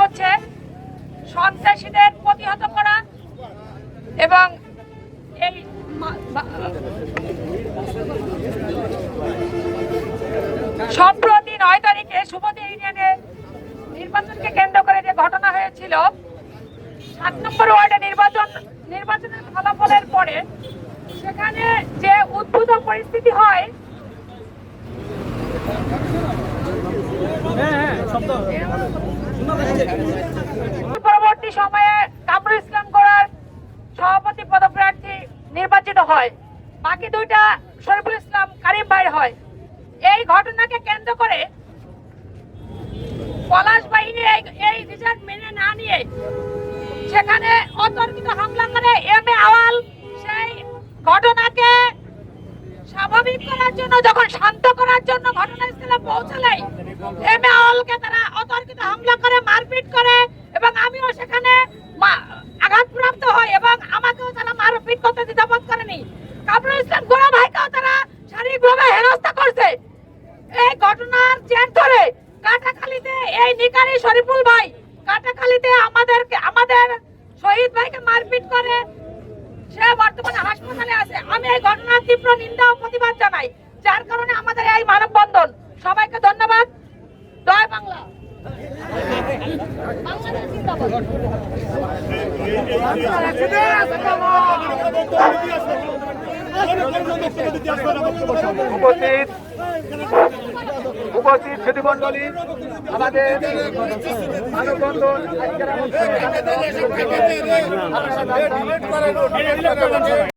হচ্ছে সন্ত্রাসীদের প্রতিহত করা এবং এই সম্প্রতি নয় তারিখে সুবতী ইউনিয়নে নির্বাচনকে কেন্দ্র করে যে ঘটনা হয়েছিল, সাত নম্বর ওয়ার্ডে নির্বাচন, নির্বাচনের ফলাফলের পরে সেখানে যে উদ্ভূত পরিস্থিতি হয় পরবর্তী সময়ে কামরুল ইসলাম গোড়ার সভাপতি পদপ্রার্থী নির্বাচিত হয়। বাকি দুইটা শরীফুল ইসলাম কারিম ভাইয়ের হয়। এই ঘটনাকে কেন্দ্র করে পলাশ বাহিনী এই- রিজাল্ট মেনে না নিয়ে সেখানে অতর্কিত হামলা করে এম এ আওয়াল। সেই ঘটনাকে স্বাভাবিক করার জন্য, যখন শান্ত করার জন্য ঘটনাস্থলে পৌঁছালে এম আওয়ালকে তারা অতর্কিত হামলা করে, মারপিট করে এবং আমিও সেখানে আঘাতপ্রাপ্ত হই এবং আমাকেও তারা মারপিট করতে দ্বিধাবোধ করেনি। কামরুল ইসলাম গোড়া ভাইকেও তারা শারীরিকভাবে হেনস্থা করছে। এই ঘটনার জের ধরে কাটাখালীতে এই নিকারি শরীফুল ভাই কাটাখালীতে আমাদেরকে আমাদের শহীদ ভাইকে মারপিট করে। সে বর্তমানে হাসপাতালে আছে। আমি এই ঘটনার তীব্র নিন্দা ও প্রতিবাদ জানাই, যার কারণে আমাদের এই মানববন্ধন সবাইকে ধন্যবাদ উপস্থিত। উপস্থিত সুধীমণ্ডলী আমাদের মানববন্ধন। আজকের